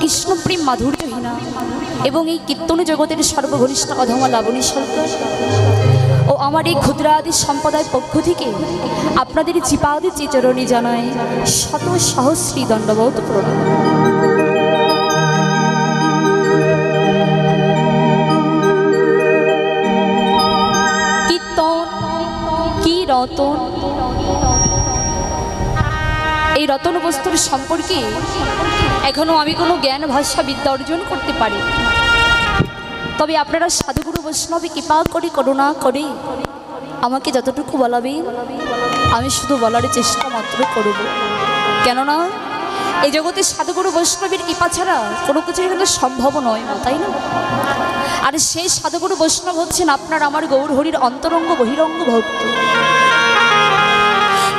কৃষ্ণপ্রেম মাধুর্যহীনা এবং এই কীর্তন জগতের সর্বঘনিষ্ঠ অধমা লাবণী সরকার ও আমার এই ক্ষুদ্রাদি সম্প্রদায় পক্ষ থেকে আপনাদের চিপাদি চিচরণী জানায় শত সহস্রী দণ্ডবোধ প্রণাম। কীর্তন কি রতন এই রতন বস্তুর সম্পর্কে এখনও আমি কোনো জ্ঞান ভাষা বিদ্যা অর্জন করতে পারি তবে আপনারা সাধুগুরু বৈষ্ণবে কৃপা করে, করুণা করে। আমাকে যতটুকু বলাবেন আমি শুধু বলার চেষ্টা মাত্র করব। কেননা, এই জগতে সাধুগুরু বৈষ্ণবের কৃপা ছাড়া কোনো কিছুই কিন্তু সম্ভব নয়, তাই না? আর সেই সাধুগুরু বৈষ্ণব হচ্ছেন আপনার আমার গৌর হরির অন্তরঙ্গ বহিরঙ্গ ভক্ত।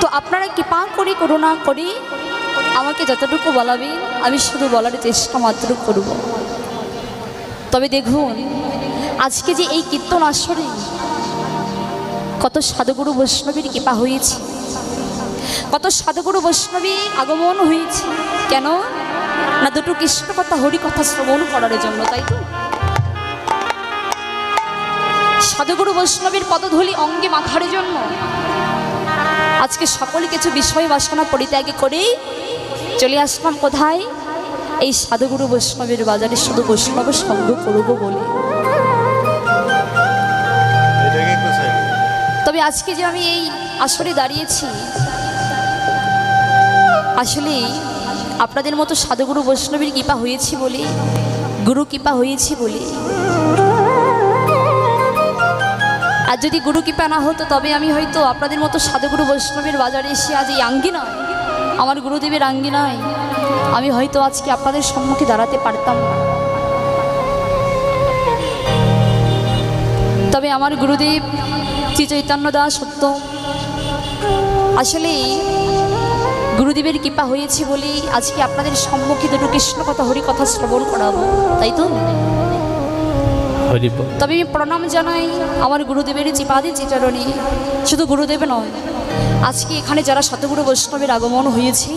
তো আপনারা কৃপা করে, করুণা করে আমাকে যতটুকু বলাবেন আমি শুধু বলার চেষ্টা মাত্র করব। তবে দেখুন, আজকে যে এই কীর্তন আসরে কত সাধুগুরু বৈষ্ণবীর কৃপা হয়েছে। কত সাধুগুরু বৈষ্ণবী আগমন হয়েছে। কেন? না দুটো কৃষ্ণ কথা, হরি কথা শ্রবণ করার জন্য, তাই তো? সাধুগুরু বৈষ্ণবীর পদধূলি অঙ্গে মাথার জন্য আজকে সকল কিছু বিষয় বাসনা পরিত্যাগ করে চলে আসলাম কোথায়? এই সাধুগুরু বৈষ্ণবের বাজারে শুধু বৈষ্ণব সঙ্গ করব বলে। তবে আজকে যে আমি এই আসরে দাঁড়িয়েছি আসলে আপনাদের মতো সাধুগুরু বৈষ্ণবীর কৃপা হয়েছি বলে, গুরু কৃপা হয়েছি বলে। আর যদি গুরু কৃপা না হতো, তবে আমি হয়তো আপনাদের মতো সাধুগুরু বৈষ্ণবের বাজারে এসে আজ এই আঙ্গিনায় আমার গুরুদেবের আঙ্গিনায় আমি হয়তো আজকে আপনাদের সম্মুখে দাঁড়াতে পারতাম না। তবে আমার গুরুদেব শ্রী চৈতন্য দাস সত্য। আসলে গুরুদেবের কৃপা হয়েছে বলেই আজকে আপনাদের সম্মুখে দুটো কৃষ্ণ কথা হরি কথা শ্রবণ করাবো তাই তো? তবে আমি প্রণাম জানাই আমার গুরুদেবের চিপাদি চিচারণী শুধু গুরুদেব নয় আজকে এখানে যারা শতগুরু বৈষ্ণবের আগমন হয়েছে,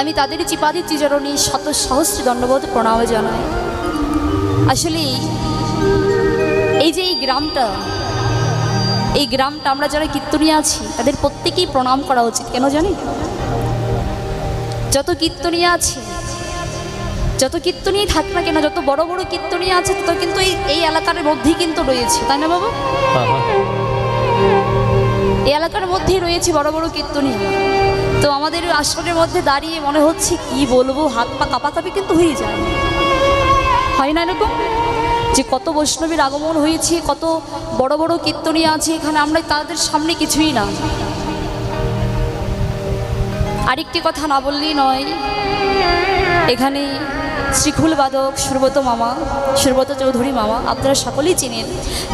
আমি তাদের চিপাদি চিচারণী শত সহস্র দণ্ডবোধ প্রণাম জানাই। আসলে এই যে এই গ্রামটা এই গ্রামটা আমরা যারা কীর্তনীয় আছি, তাদের প্রত্যেকেই প্রণাম করা উচিত, কেন জানি? যত কীর্তনীয় আছে, যত কীর্তনীয় থাক না কেন, যত বড় বড় কীর্তনীয় আছে, তত কিন্তু এই এলাকার মধ্যেই কিন্তু রয়েছে, তাই না বাবু? এলাকার মধ্যেই রয়েছে বড় বড় কীর্তনীয় তো আমাদের আসরের মধ্যে দাঁড়িয়ে মনে হচ্ছে কি বলব, হাত পা কাঁপাকাঁপি কিন্তু হয়ে যায় হয় না এরকম? যে কত বৈষ্ণবীর আগমন হয়েছে, কত বড় বড় কীর্তনীয় আছে এখানে, আমরা তাদের সামনে কিছুই না। আরেকটি কথা না বললেই নয়, এখানে শ্রীখুল বাদক, সুব্রত মামা, সুব্রত চৌধুরী মামা, আপনারা সকলেই চেনেন।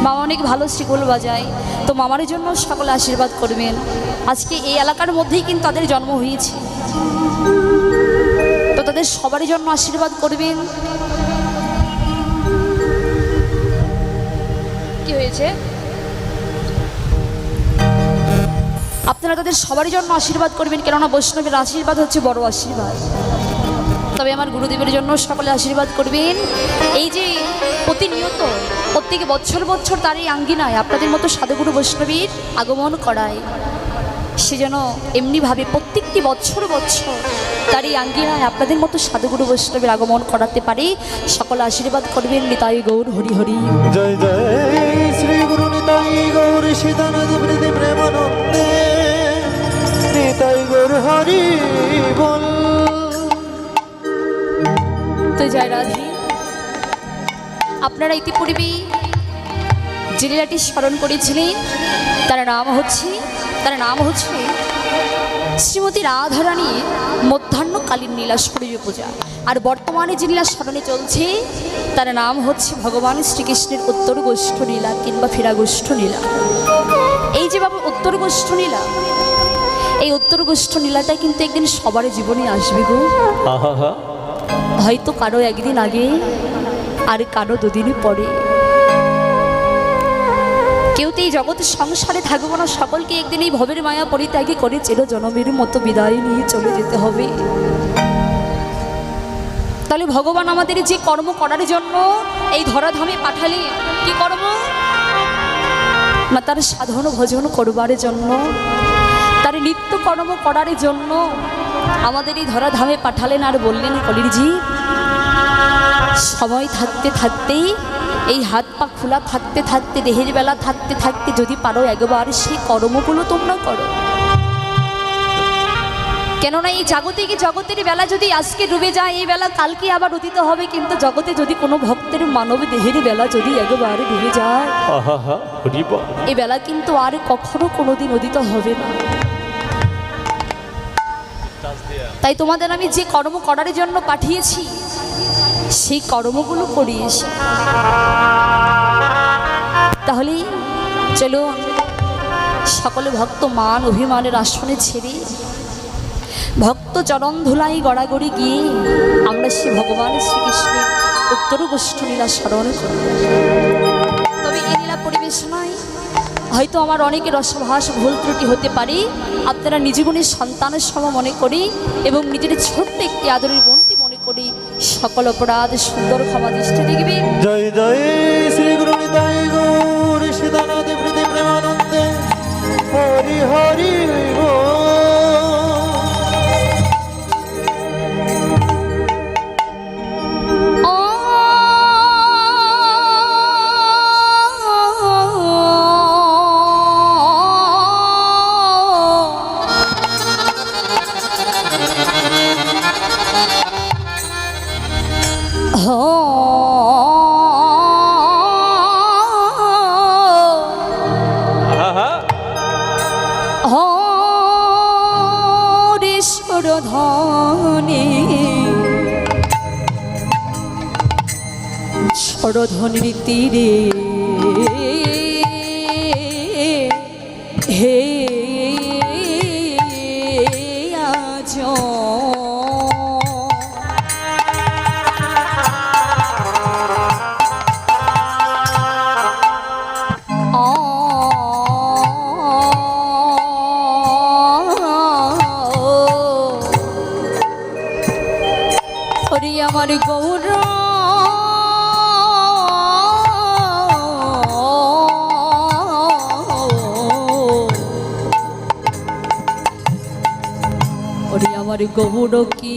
মামা অনেক ভালো শ্রীখুল বাজায়, তো মামার জন্য সকলে আশীর্বাদ করবেন। আজকে এই এলাকার মধ্যেই কিন্তু তাদের জন্ম হয়েছে। তো তাদের সবারই জন্য আশীর্বাদ করবেন। কি হয়েছে? আপনারা তাদের সবারই জন্য আশীর্বাদ করবেন, কেননা বৈষ্ণবের আশীর্বাদ হচ্ছে বড় আশীর্বাদ। তবে আমার গুরুদেবের জন্য সকলে আশীর্বাদ করবেন। এই যে প্রতিনিয়ত প্রত্যেক বছর বছর তার এই আঙ্গিনায় আপনাদের মতো সাধুগুরু বৈষ্ণবীর আগমন করায়, সে যেন এমনিভাবে প্রত্যেকটি বছর বছর তার এই আঙ্গিনায় আপনাদের মতো সাধুগুরু বৈষ্ণবের আগমন করাতে পারে। সকলে আশীর্বাদ করবেন, নিতাই গৌর, হরি হরি। জয় জয় শ্রী গুরু নিতাই গৌর প্রীতি প্রেমানন্দে। নিতাই গৌর, হরি বল। রাধে। আপনারা ইতিপূর্বেই যে লীলাটি স্মরণ করেছিলেন। তার নাম হচ্ছে, তার নাম হচ্ছে শ্রীমতী রাধারানীর মধ্যাহ্নকালীন নীলা সূর্য পূজা। আর বর্তমানে যে লীলা স্মরণে চলছে, তার নাম হচ্ছে ভগবান শ্রীকৃষ্ণের উত্তর গোষ্ঠ লীলা কিংবা ফেরা গোষ্ঠ লীলা। এই যে বাবু উত্তর গোষ্ঠ লীলা, এই উত্তর গোষ্ঠ লীলাটা কিন্তু একদিন সবার জীবনে আসবে গো। হয়তো কারও একদিন আগে, আর কারও দুদিন পরে। কেউ তো এই জগতের সংসারে থাকব না, সকলকে একদিন এই ভবের মায়া পরিত্যাগী করে চির জনমের মতো বিদায় নিয়ে চলে যেতে হবে। তাহলে ভগবান আমাদের যে কর্ম করার জন্য এই ধরাধামে পাঠালে কি কর্ম? না তার সাধন ভজন করবার জন্য, তার নিত্য কর্ম করার জন্য আমাদের এই ধরাধামে পাঠালেন আর বললেন কলিরজি সময় থাকতে থাকতেই এই হাত পা খোলা থাকতে থাকতে দেহের বেলা থাকতে থাকতে যদি পারো একবার সেই কর্মগুলো তোমরা করো। কেননা এই জাগতিক জগতের বেলা যদি আজকে ডুবে যায় এই বেলা কালকে আবার উদিত হবে কিন্তু জগতে যদি কোনো ভক্তের মানব দেহের বেলা যদি একবার ডুবে যায় এই বেলা কিন্তু আর কখনো কোনোদিন উদিত হবে না। তাই তোমাদের আমি যে কর্ম করার জন্য পাঠিয়েছি, সেই কর্মগুলো করিয়েছি। তাহলে চলো, সকলে ভক্ত মান অভিমানের আসনে ছেড়ে, ভক্ত চরণ ধুলাই গড়াগড়ি গিয়ে আমরা সে ভগবান শ্রীকৃষ্ণের উত্তর গোষ্ঠ লীলা স্মরণ করি। তবে এই লীলা পরিবেশনায় হয়তো আমার অনেকের রসভাস ভুল ত্রুটি হতে পারে। আপনারা নিজগুণের সন্তানের সম মনে করি এবং নিজের ছোট্ট একটি আদরের বোনটি মনে করি। সকল অপরাধ সুন্দর ক্ষমা দৃষ্টি দেখবে। জয় জয় শ্রী গুরু হরি হরি হরেশ্বর ধনে। সরধনের তীরে গৌর কি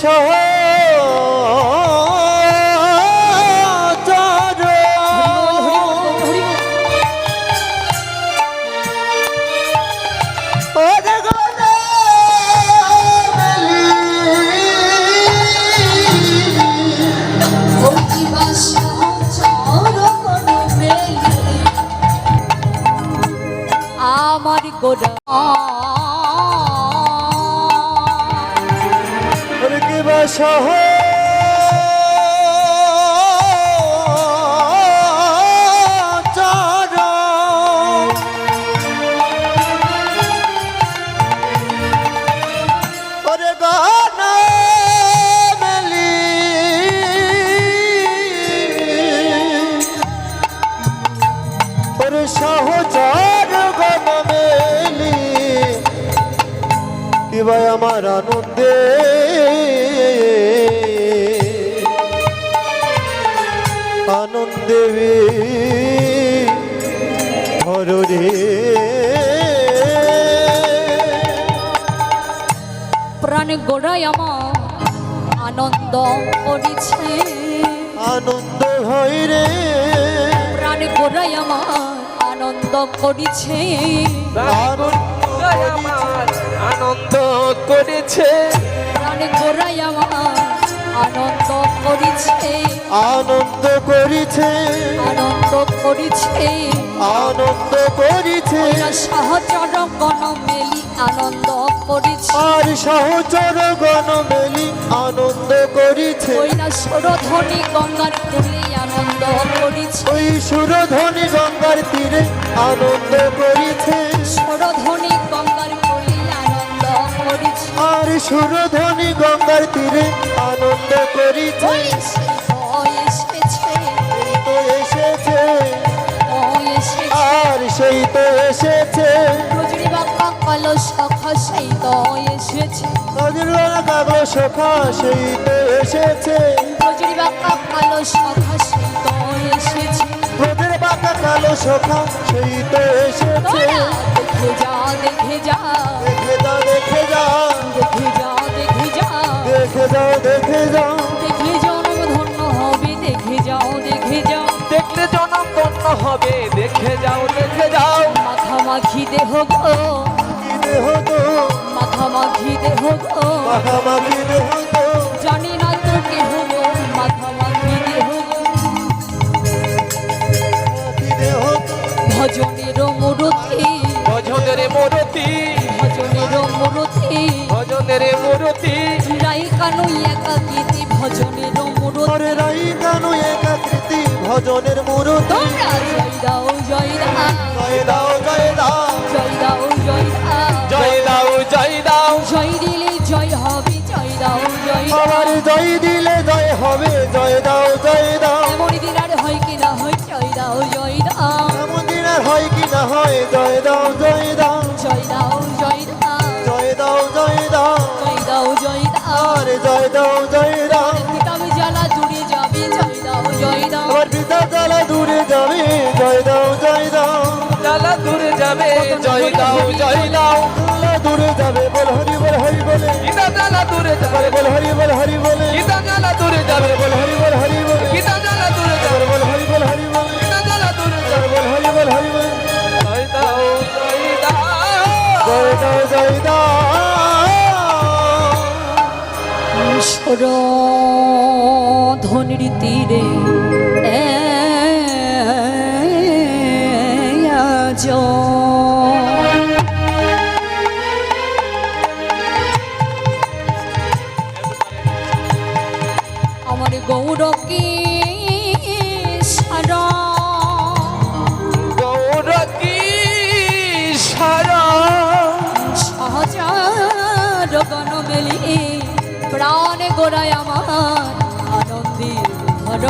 কি আনন্দে হরে প্রাণ গোড়ায় আমার আনন্দ করিছে। আনন্দ হয় রে। প্রাণ গোড়ায় আমার আনন্দ করিছে। আনন্দ করেছে। প্রাণ গোড়ায় আমার আনন্দ করিছে। আনন্দ করিছে। আনন্দ করিছে। আনন্দ করিছে। সহচর গণ মেলি আনন্দ করিছে। আর সহচর গণ মেলি আনন্দ করিছে। সরধ্বনি গঙ্গার কুলে আনন্দ করিছে। ওই সুরধ্বনি গঙ্গার তীরে আনন্দ করিছে। সুরধ্বনি গঙ্গার তীরে আনন্দ করিছে। এসেছে আর সেই তো এসেছে। সেই তো এসেছে। সখা সেই তো কালো সখা সেই তো এসেছে। রোদের বাঁকা কালো সখা সেই তো এসেছে। তোরা দেখে যা। দেখে যা দেখে যা। দেখে যা। দেখে যাও দেখে যাও। দেখে জনম ধন্য হবে দেখে যাও দেখে যাও। দেখতে জনম ধন্য হবে দেখে যাও দেখে যাও। মাথা মাখি দেহ গো। দেহ গো। মাথা মাখি দেহ গো। মাথা মাখি দেহ ভজনের মূরতি ওরে রাই কানু একাকৃতি ভজনের মূরতি তোমরা জয় দাও জয় দাও। জয় দাও জয় দাও। জয় দাও জয় দাও। জয় দাও জয় দাও। জয় দিলে জয় হবে জয় দাও জয় আমার জয় দিলে জয় হবে জয় দাও জয় দাও। এমন দিন আর হয় কি না হয় জয় দাও জয় দাও। এমন দিন আর হয় কি না হয় জয় জয় দাও জয় দাও। দূরে যাবে বল হরি বল হরি বলে। গীতা দূরে যাবে বল। হরি বল হরি বলে। গীতা দূরে যাবে। বল হরি বল হরি বলে। গীতা দূরে যাবে। বল হরি বল হরি বলে। গীতা দূরে যাবে। বল হরি বল হরি বলে। জয় দাও জয় দাও। জয় দাও জয় দাও। সর ধনির তীরে আজ গোড়ায় আমার আনন্দের ঘর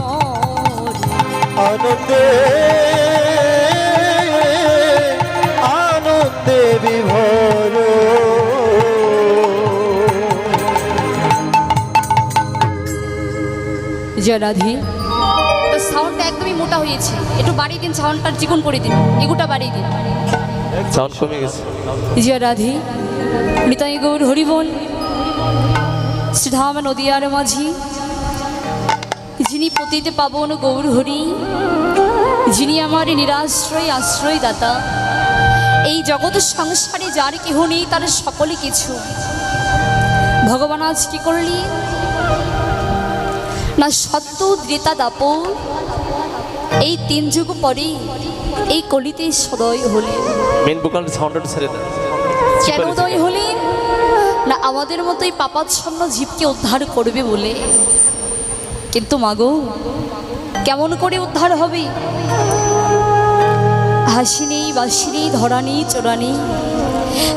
আনন্দে আনন্দে বিভোর। জয় তো সাউন্ডটা একদমই মোটা হয়েছে। একটু বাড়িয়ে দিন সাউন্ডটা চিকন করে দিন। এগুটা বাড়িয়ে দিন। সাউন্ড কমে গেছে। জয় রাধে নিতাই গৌর হরিবল। শ্রীধাম নদিয়ার মাঝি যিনি পতিতে পাবন গৌর হরি যিনি আমার নিরাশ্রয় আশ্রয় দাতা এই জগৎ সংসারে যার কেহ নেই তার সকলে কিছু। ভগবান আজ কি করলি না সত্য দ্রেতা দাপ এই তিন যুগ পরে এই কলিতে সদয় হলে মেন সাউন্ডটা ছেড়ে কেন উদয় না আমাদের মতোই পাপাচ্ছন্ন জীবকে উদ্ধার করবে বলে। কিন্তু মাগো কেমন করে উদ্ধার হবে? হাসি নেই বাসি নেই ধরা নেই চোরা নেই।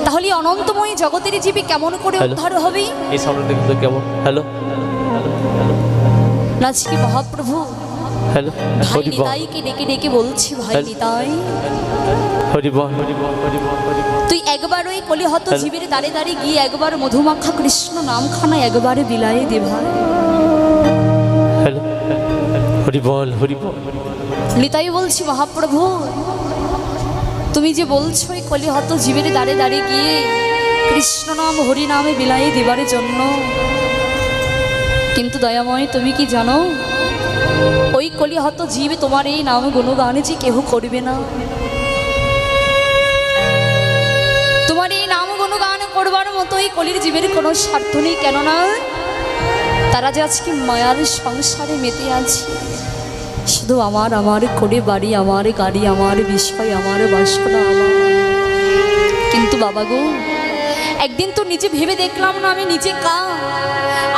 তাহলে এই অনন্তময় জগতের জীবে কেমন করে উদ্ধার হবে? এই কিন্তু কেমন? হ্যালো নাচকি মহাপ্রভু? হ্যালো ভাই নিতাইকে ডেকে ডেকে বলছি ভাই নিতাই। তুই একবার ওই কলিহত। জীবের দাঁড়ে দাঁড়িয়ে গিয়ে একবার মধুমাখা কৃষ্ণ নামখানা একবারে বিলায়ে দে ভাই। হ্যালো। হরি বল হরি নিতাই বলছি মহাপ্রভু তুমি যে বলছো ওই কলিহত জীবের দাঁড়ে দাঁড়িয়ে গিয়ে কৃষ্ণ নাম হরি নামে বিলায়ে দেবার জন্য কিন্তু দয়াময় তুমি কি জানো? ওই কলিহত জীব তোমার এই নাম গুণগানে যে কেহ করবে না। তোমার এই নাম গুণগান করবার মতো এই কলির জীবের কোনো স্বার্থ নেই, কেননা তারা যে আজকে মায়ার সংসারে মেতে আছে। শুধু আমার আমার করে বাড়ি, আমার গাড়ি, আমার বিষয়, আমার বাসনা, আমার। কিন্তু বাবা গো, একদিন তো নিজে ভেবে দেখলাম না আমি নিজে কা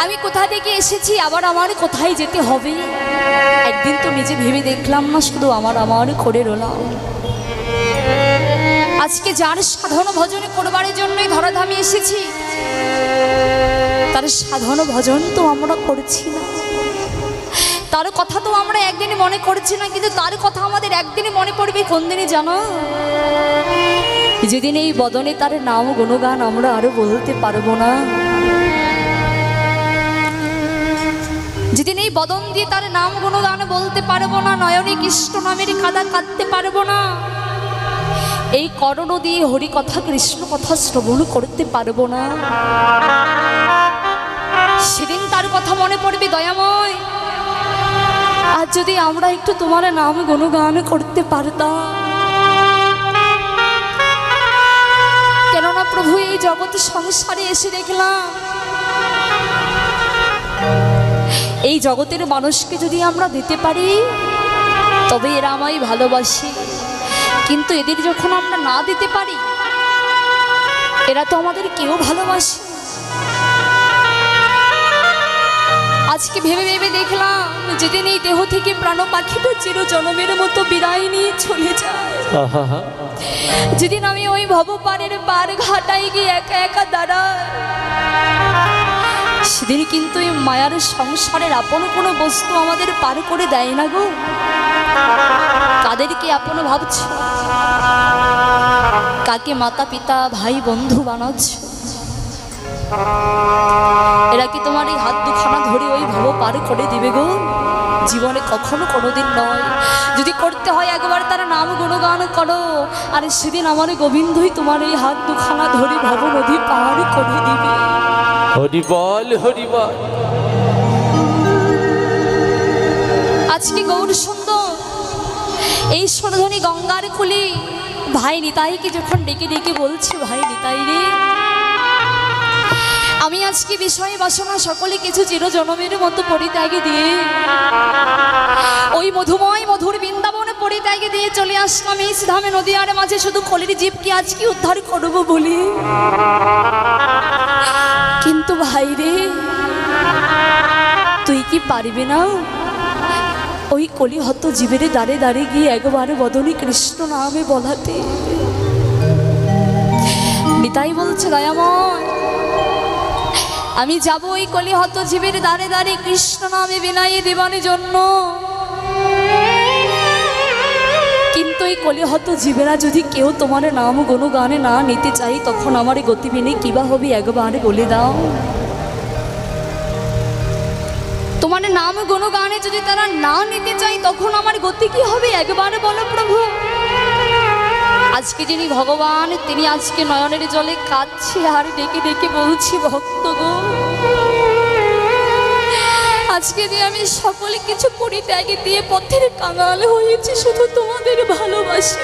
আমি কোথা থেকে এসেছি? আবার আমার কোথায় যেতে হবে? একদিন তো নিজে ভেবে দেখলাম না, শুধু আমার আমার করে রলাম। আজকে যার সাধন ভজন করবার জন্যই ধরাধামে এসেছি, তার সাধন ভজন তো আমরা করছি না। তার কথা তো আমরা একদিনই মনে করছি না, কিন্তু তার কথা আমাদের একদিনই মনে পড়বে, কোন দিনই জানো? যেদিন এই বদনে তার নাম গুণগান আমরা আরও বলতে পারব না। যেদিন এই বদন দিয়ে তার নাম গুণগান বলতে পারব না, নয়নে কৃষ্ণ নামের কাদা কাঁদতে পারব না। এই করণ দিয়ে হরি কথা কৃষ্ণ কথা শ্রবণ করতে পারব না। সেদিন তার কথা মনে পড়বে দয়াময়। আর যদি আমরা একটু তোমার নাম গুণগান করতে পারতাম। কেননা প্রভু এই জগৎ সংসারে এসে দেখলাম এই জগতের মানুষকে যদি আমরা দিতে পারি তবে এরা আমায় ভালোবাসে। কিন্তু এদের যখন আমরা না দিতে পারি এরা তো আমাদের কেউ ভালোবাসে। আজকে ভেবে ভেবে দেখলাম যেদিন এই দেহ থেকে প্রাণ পাখিটা চির জনমের মতো বিদায় নিয়ে চলে যায়। যেদিন আমি ওই ভবপাড়ের পার ঘাটায় গিয়ে একা একা দাঁড়াই সেদিন কিন্তু এই মায়ার সংসারের আপন কোনো বস্তু আমাদের পার করে দেয় না গো। কাদেরকে আপন ভাবছ? কাকে মাতা পিতা, ভাই, বন্ধু বানাচ্ছ? এরা কি তোমার এই হাত দুখানা ধরে ওই ভব পার করে দিবে গো? জীবনে কখনো কোনোদিন নয়। যদি করতে হয় একবার তার নাম গুণগান করো, আর সেদিন আমার গোবিন্দই তোমার এই হাত দুখানা ধরে ভব নদী পার করে দিবে। হরি বল হরি বল। আজকে গৌর সুন্দর? এই সরধনী গঙ্গার খুলি ভাই নিতাইকে যখন ডেকে ডেকে বলছে, ভাই নিতাই রে, আমি আজকে বিষয় বাসনা সকলে কিছু চিরজনমের মতো পরিত্যাগে দিয়ে, ওই মধুময় মধুর বৃন্দাবনে পরিত্যাগে দিয়ে চলে আসলাম। এই ধামে নদীয়ার মাঝে শুধু কলির জীবকে আজকে উদ্ধার করব বলি? কিন্তু ভাই রে। তুই কি পারবি না? ওই কলিহত জীবের দাঁড়ে দাঁড়িয়ে গিয়ে একবারে বদনী কৃষ্ণ নামে বলাতে। নিতাই বলছে, দয়াময়, আমি যাব ওই কলিহত জীবের দাঁড়ে দাঁড়িয়ে কৃষ্ণ নামে বিনাই দেবানের জন্য। কিন্তু এই কলিহত জীবেরা যদি কেউ তোমার নাম গানে না নিতে চাই তখন আমার এই গতিবিনে কিবা হবে? একবারে বলে দাও। তোমার নাম গানে যদি তারা না নিতে চাই তখন আমার গতি কি হবে? একবারে বলো প্রভু। আজকে যিনি ভগবান, তিনি আজকে নয়নের জলে কাঁদছে আর ডেকে ডেকে বলছি, ভক্ত গো। আজকে যে আমি সকলে কিছু পরিত্যাগে দিয়ে পথের কাঙাল হয়েছি শুধু তোমাদের ভালোবাসি।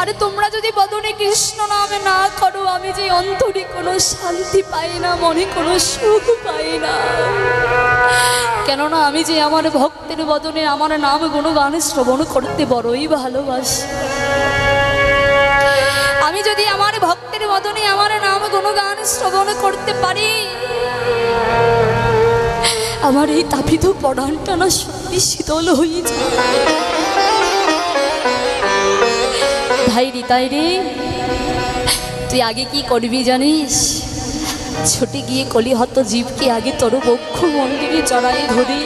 আরে তোমরা যদি বদনে কৃষ্ণ নামে না করো আমি যে অন্তরে কোনো শান্তি পাই না মনে কোনো সুখ পাই না। কেননা আমি যে আমার ভক্তের বদনে আমার নাম গুণগান শ্রবণ করতে বড়ই ভালোবাসি। আমি যদি আমার ভক্তের বদনে আমার নাম গুণগান শ্রবণ করতে পারি, আমার এই তাপিত পড়ানটা না সত্যি শীতল হয়ে যায়। ভাই রিতাই রে, তুই আগে কি করবি জানিস? ছুটে গিয়ে কলিহত জীবকে আগে তোর বক্ষ মন্দিরে চড়াই ধরি।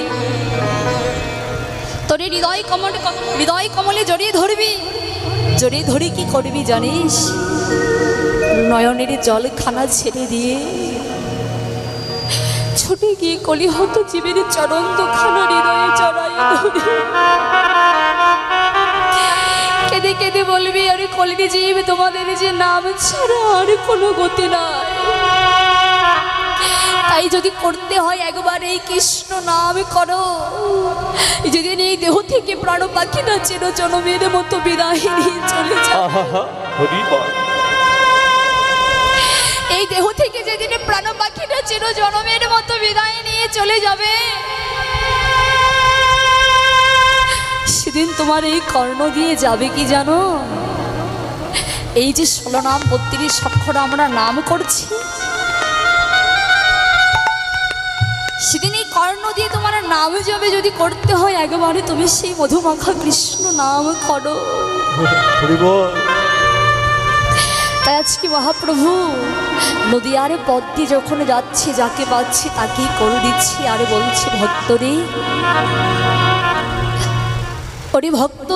তোর হৃদয় কমলে হৃদয় কমলে জড়িয়ে ধরবি। জড়িয়ে ধরে কি করবি জানিস? নয়নের জলখানা ছেড়ে দিয়ে ছুটে গিয়ে কলিহত জীবের চরণ দোখানা হৃদয়ে চড়াই কেঁদে কেঁদে বলবি, আরে কলিনী জীব, তোমাদের যে নাম ছাড়া আর কোনো গতি নাই। তাই যদি করতে হয় একবার এই কৃষ্ণ নাম করো। যেদিন এই দেহ থেকে প্রাণ পাখিটা চির জনমের মতো বিদায় নিয়ে চলে যায় এই দেহ থেকে যেদিন প্রাণ পাখিটা চির জনমের মতো বিদায় নিয়ে চলে যাবে। সেদিন তোমার এই কর্ণ দিয়ে যাবে কি জানো? এই যে ষোলো নাম বত্রিশ অক্ষর আমরা নাম করছি সেদিন এই কর্ণ দিয়ে তোমার নাম যাবে যদি করতে হয় একবারে তুমি সেই মধুমাখা কৃষ্ণ নাম করো। তাই আজকে মহাপ্রভু নদিয়ারে পথ দিয়ে যখন যাচ্ছি যাকে পাচ্ছি তাকেই করে দিচ্ছি আরে বলছি ভক্তরে ওরে ভক্ত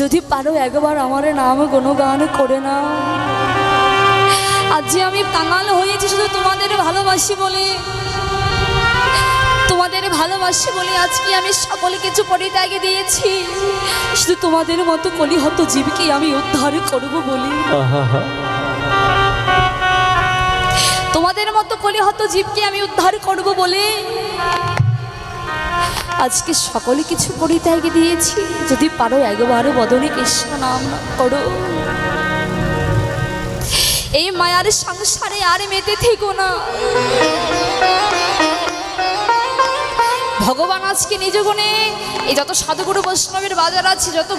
যদি পারো একবার আমার নাম গুণগান করে না আজ যে আমি কাঙাল হয়েছি শুধু তোমাদের ভালোবাসি বলে। তোমাদের ভালোবাসি বলে আজকে আমি সকল কিছু পরিত্যাগে দিয়েছি। শুধু তোমাদের মতো কলিহত জীবকে আমি উদ্ধার করব বলি। তোমাদের মতো কলিহত জীবকে আমি উদ্ধার করব বলে আজকে সকলে কিছু পরিত্যাগে দিয়েছি। যদি পারো একবারও বদনে কৃষ্ণ নাম করো। এই মায়ার সংসারে আর মেতে থেকো না। ভগবান আজকে নিজ গুণে এই যত সাধুগুরু বৈষ্ণবের বাজার আছে, যত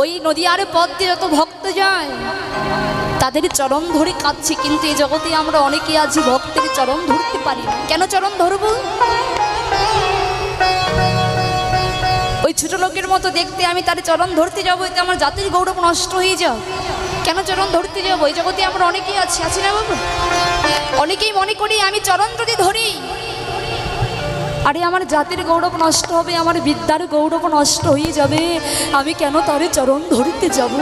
ওই নদীয়ার পথ দিয়ে যত ভক্ত যায়, তাদের চরণ ধরে কাঁদছে। কিন্তু এই জগতে আমরা অনেকে আছি ভক্তের চরণ ধরতে পারি। কেন চরণ ধরবো? ওই ছোট লোকের মতো দেখতে আমি তার চরণ ধরতে যাব, এতে আমার জাতির গৌরব নষ্ট হয়ে যাও কেন চরণ ধরতে যাব? এই জগতে আমরা অনেকেই আছি আছি না বাবু? অনেকেই মনে করি আমি চরণ যদি ধরি আরে আমার জাতির গৌরব নষ্ট হবে আমার বিদ্যার গৌরব নষ্ট হয়ে যাবে। আমি কেন তারে চরণ ধরিতে যাব?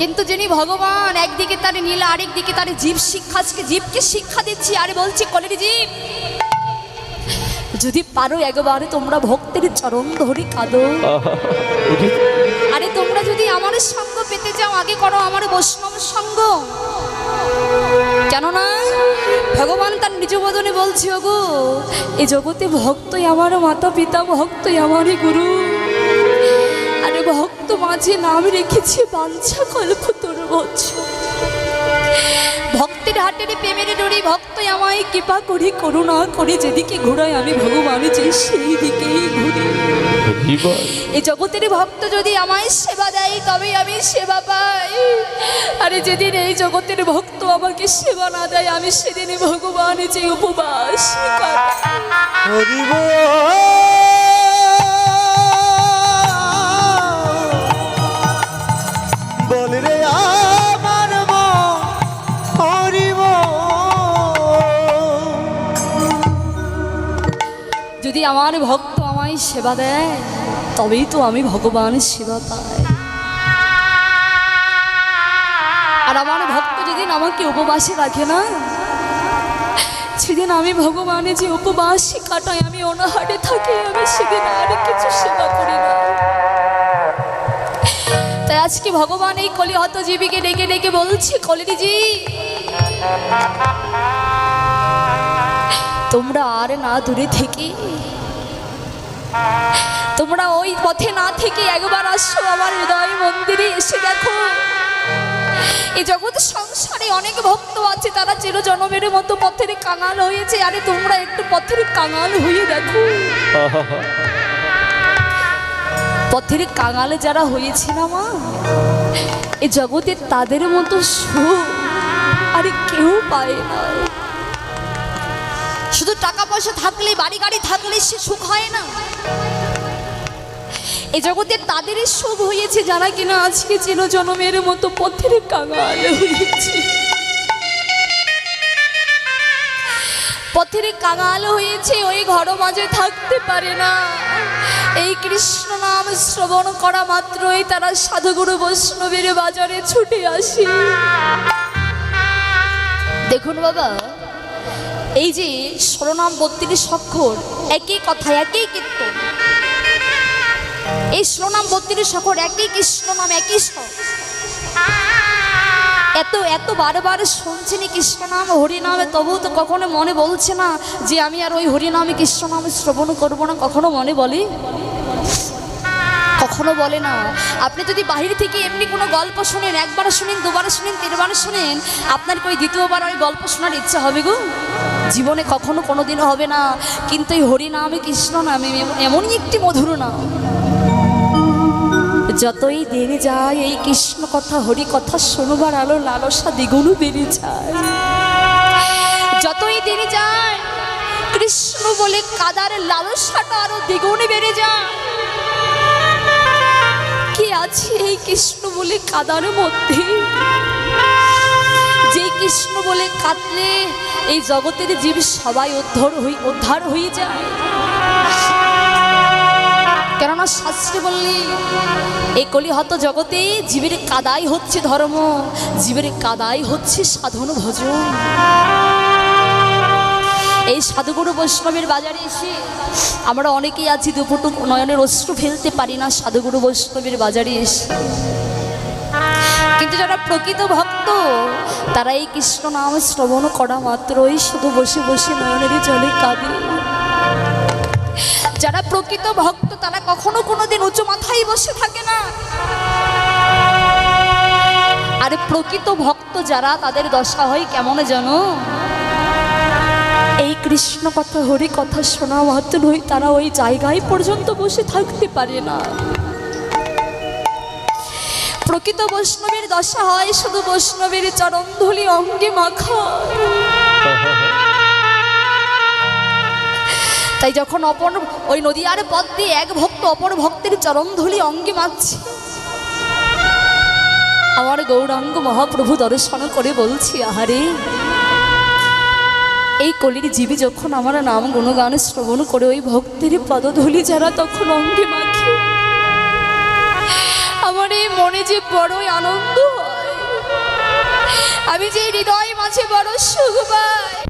কিন্তু যিনি ভগবান একদিকে তার নীলা আরেক দিকে তার জীব শিক্ষা। আজকে জীবকে শিক্ষা দিচ্ছি আরে বলছি কলের জীব যদি পারো একবার তোমরা ভক্তের চরণ ধরে কাঁদো। আরে তোমরা যদি আমার সঙ্গ পেতে চাও আগে করো আমার বৈষ্ণব সঙ্গ। কেননা ভগবান তার নিজ বদনে বলছে, ওগো এই জগতে ভক্তই আমার মাতা পিতা, ভক্তই আমারই গুরু। আরে ভক্ত মাঝে নাম রেখেছে বাঞ্ছা কল্প তোর বছর। ভক্তের হাটের প্রেমের ডোরি ভক্তই আমায় কৃপা করি, করুণা করে, যেদিকে ঘোরায় আমি ভগবান, যে সেই দিকেই ঘুরি এই জগতের ভক্ত যদি আমায় সেবা দেয় তবে আমি সেবা পাই। আরে যেদিন এই জগতের ভক্ত আমাকে সেবা না দেয় আমি সেদিন ভগবান যে উপবাস বল। রে আমার যদি আমার ভক্ত আমায় সেবা দেয়, তবেই তো আমি ভগবান সেবা পাই। আর আমার ভক্ত যেদিন আমাকে উপবাসে রাখে না, সেদিন আমি ভগবানের যে উপবাসী কাটাই, আমি অনাহারে থাকি, আমি সেদিন আর কিছু সেবা করি না। তাই আজকে ভগবান এই কলিহত জীবীকে ডেকে ডেকে বলছি কলিজি তোমরা আর না দূরে থেকে তোমরা ওই পথে না থেকে একবার আসো আমার হৃদয় মন্দিরে, এসে দেখো। এই জগৎ সংসারে অনেক ভক্ত আছে, তারা চির জনমের মতো পথের কাঙাল হয়েছে। আরে তোমরা একটু পথের কাঙাল হয়ে দেখো। পথের কাঙালে যারা হয়েছে না মা, এ জগতে তাদের মতো সুখ আরে কেউ পায় না। শুধু টাকা পয়সা থাকলে, বাড়ি গাড়ি থাকলে সে সুখ হয় না। এ জগতে তাদেরই সুখ হয়েছে যারা কিনা আজকে চিরজনমের মতো পথের কাঙাল হয়েছে। পথের কাঙাল হয়েছে, ওই ঘর মাঝে থাকতে পারে না। এই কৃষ্ণ নাম শ্রবণ করা মাত্রই তারা সাধুগুরু বৈষ্ণবের বাজারে ছুটে আসে। দেখুন বাবা এই যে সরনাম বত্রিশ অক্ষর একই কথা একই কীর্তন। এই শ্রোনাম বত্রিশ অক্ষর একই কৃষ্ণ নাম একই এত এত বারবার শুনছেনি কৃষ্ণ নাম হরিনামে তবু তো কখনো মনে বলছে না যে আমি আর ওই হরিনামে কৃষ্ণ নামে শ্রবণ করব না, কখনো মনে বলি? কখনো বলে না। আপনি যদি বাহির থেকে এমনি কোনো গল্প শুনেন, একবার শুনেন, দুবার শুনেন, তিনবার শুনেন, আপনার কি ওই দ্বিতীয়বার ওই গল্প শোনার ইচ্ছা হবে গো? জীবনে কখনো কোনো দিনও হবে না। কিন্তু এই হরিনামে কৃষ্ণ নামে এমন- এমনই একটি মধুর নাম। যতই দেরি যায়, এই কৃষ্ণ কথা, হরি কথা শোনবার আলো, লালসা দ্বিগুণও বেড়ে যায়। যতই দেরি যায়, কৃষ্ণ বলে কাদার লালসাটা আরও দ্বিগুণে বেড়ে যায়। কে আছে এই কৃষ্ণ বলে কাদার মধ্যে? যে কৃষ্ণ বলে কাঁদলে এই জগতের জীব সবাই উদ্ধার হই, উদ্ধার হয়ে যায়। কেননা শাস্ত্রে বললি এই কলিহত জগতে জীবের কাদাই হচ্ছে ধর্ম, জীবের কাদাই হচ্ছে সাধন ভজন। এই সাধুগুরু বৈষ্ণবের বাজারে এসে, আমরা অনেকেই আছি দুপুটুক নয়নের অশ্রু ফেলতে পারি না সাধুগুরু বৈষ্ণবের বাজারে এসে। কিন্তু যারা প্রকৃত ভক্ত তারা এই কৃষ্ণ নাম শ্রবণ করা মাত্রই শুধু বসে বসে নয়নের জলে কাঁদে। যারা প্রকৃত ভক্ত, তারা কখনো কোনোদিন উঁচু মাথায় বসে থাকে না। আরে প্রকৃত ভক্ত যারা, তাদের দশা হয় কেমন জানো? এই কৃষ্ণ কথা, হরি কথা শোনা মাত্রই তারা ওই জায়গায় পর্যন্ত বসে থাকতে পারে না। প্রকৃত বৈষ্ণবের দশা হয় শুধু বৈষ্ণবের চরণধুলি অঙ্গে মাখা। তাই যখন অপর ওই নদীয়ার পথ দিয়ে এক ভক্ত অপর ভক্তের চরণধুলি অঙ্গে মারছে আমার গৌরাঙ্গ মহাপ্রভু দর্শন করে বলছি, আহারে, এই কলির জীবী যখন আমার নাম গুণগান শ্রবণ করে ওই ভক্তের পদধূলি যারা তখন অঙ্গে মাখে। মনে যে বড়ই আনন্দ হয়। আমি যে হৃদয় মাঝে বড় সুখ পাই।